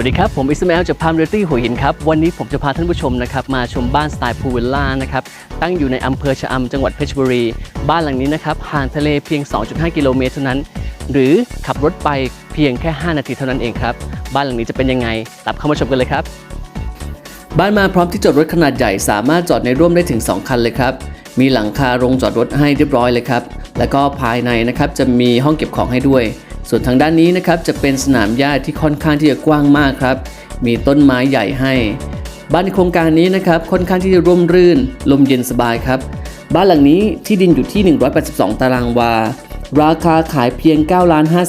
วัสดีครับ ผมอิสมาเอลจากพามเรตี้หัวหินครับ วันนี้ผมจะพาท่านผู้ชมนะครับมาชมบ้านสไตล์พูลวิลล่านะครับ ตั้งอยู่ในอำเภอชะอำจังหวัดเพชรบุรี บ้านหลังนี้นะครับ ห่างทะเลเพียง 2.5 กิโลเมตรเท่านั้น หรือขับรถไปเพียงแค่ 5 นาทีเท่านั้นเองครับ บ้านหลังนี้จะเป็นยังไงตามเข้ามาชมกันเลยครับ บ้านมาพร้อมที่จอดรถขนาดใหญ่สามารถจอดในร่วมได้ถึง 2 คันเลยครับ มีหลังคาโรงจอดรถให้เรียบร้อยเลยครับ แล้วก็ภายในนะครับจะมีห้องเก็บของให้ด้วย ส่วนทางด้านนี้นะครับจะเป็นสนามหญ้าที่ค่อนข้างที่จะกว้างมากครับ มีต้นไม้ใหญ่ให้ บ้านในโครงการนี้นะครับค่อนข้างที่จะร่มรื่น ลมเย็นสบายครับ บ้านหลังนี้ที่ดินอยู่ที่ 182 ตารางวา ราคาขายเพียง 9 5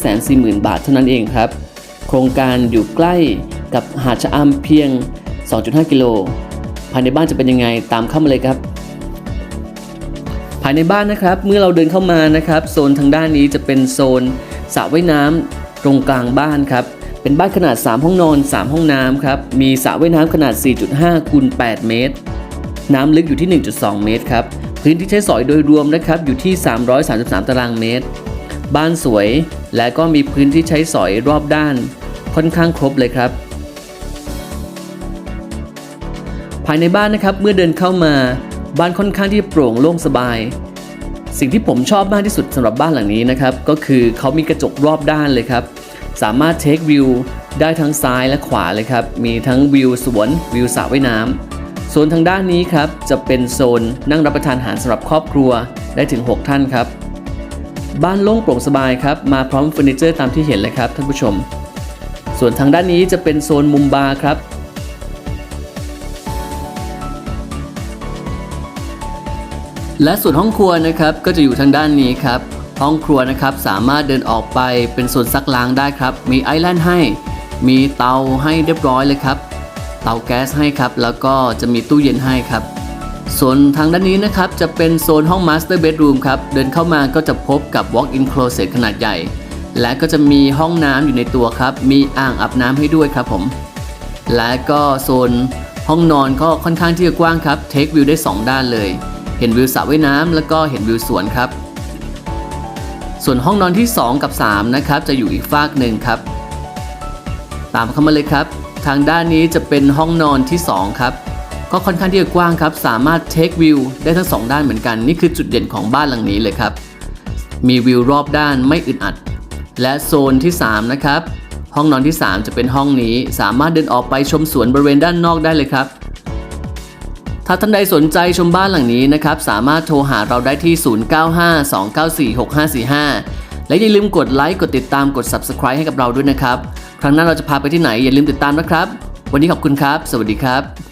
4 0 0 0 0 บาทเท่านั้นเองครับ โครงการอยู่ใกล้กับหาดชะอำเพียง 2.5 กิโล ภายในบ้านจะเป็นยังไงตามเข้ามาเลยครับายในบ้านนะครับ เมื่อเราเดินเข้ามานะครับ โซนทางด้านนี้จะเป็นโซนสระว่ายน้ำตรงกลางบ้านครับ เป็นบ้านขนาด 3 ห้องนอน 3 ห้องน้ำครับ มีสระว่ายน้ำขนาด 4.5คูณ8เมตร น้ำลึกอยู่ที่ 1.2 เมตรครับ พื้นที่ใช้สอยโดยรวมนะครับ อยู่ที่ 333 ตารางเมตร บ้านสวย และก็มีพื้นที่ใช้สอยรอบด้าน ค่อนข้างครบเลยครับ ภายในบ้านนะครับ เมื่อเดินเข้ามา บ้านค่อนข้างที่โปร่งโล่งสบาย สิ่งที่ผมชอบมากที่สุดสำหรับบ้านหลังนี้นะครับ ก็คือเขามีกระจกรอบด้านเลยครับ สามารถเทควิวได้ทั้งซ้ายและขวาเลยครับ มีทั้งวิวสวนวิวสระว่ายน้ำโซนทางด้านนี้ครับ จะเป็นโซนนั่งรับประทานอาหารสำหรับครอบครัวได้ถึง 6 ท่านครับ บ้านโล่งโปร่งสบายครับ มาพร้อมเฟอร์นิเจอร์ตามที่เห็นเลยครับท่านผู้ชม ส่วนทางด้านนี้จะเป็นโซนมุมบาร์ครับ และส่วนห้องครัวนะครับก็จะอยู่ทางด้านนี้ครับ ห้องครัวนะครับสามารถเดินออกไปเป็นส่วนซักล้างได้ครับ มีไอแลนด์ให้ มีเตาให้เรียบร้อยเลยครับ เตาแก๊สให้ครับ แล้วก็จะมีตู้เย็นให้ครับ ส่วนทางด้านนี้นะครับจะเป็นโซนห้อง Master Bedroom ครับ เดินเข้ามาก็จะพบกับ Walk-in Closet ขนาดใหญ่ และก็จะมีห้องน้ำอยู่ในตัวครับ มีอ่างอาบน้ำให้ด้วยครับผม และก็โซนห้องนอนก็ค่อนข้างที่จะกว้างครับ เทควิวได้ 2 ด้านเลย เห็นวิวสระว่ายน้ำแล้วก็เห็นวิวสวนครับ ส่วนห้องนอนที่ 2 กับ 3 นะครับ จะอยู่อีกฟากหนึ่งครับ ตามเข้ามาเลยครับ ทางด้านนี้จะเป็นห้องนอนที่ 2 ครับ ก็ค่อนข้างที่จะกว้างครับ สามารถเทควิวได้ทั้ง 2 ด้านเหมือนกัน นี่คือจุดเด่นของบ้านหลังนี้เลยครับ มีวิวรอบด้านไม่อึดอัด และโซนที่ 3 นะครับ ห้องนอนที่ 3 จะเป็นห้องนี้ สามารถเดินออกไปชมสวนบริเวณด้านนอกได้เลยครับ ถ้าท่านใดสนใจชมบ้านหลังนี้นะครับ สามารถโทรหาเราได้ที่ 0952946545 และอย่าลืมกดไลค์ กดติดตาม กด Subscribe ให้กับเราด้วยนะครับ ครั้งหน้าเราจะพาไปที่ไหนอย่าลืมติดตามนะครับ วันนี้ขอบคุณครับ สวัสดีครับ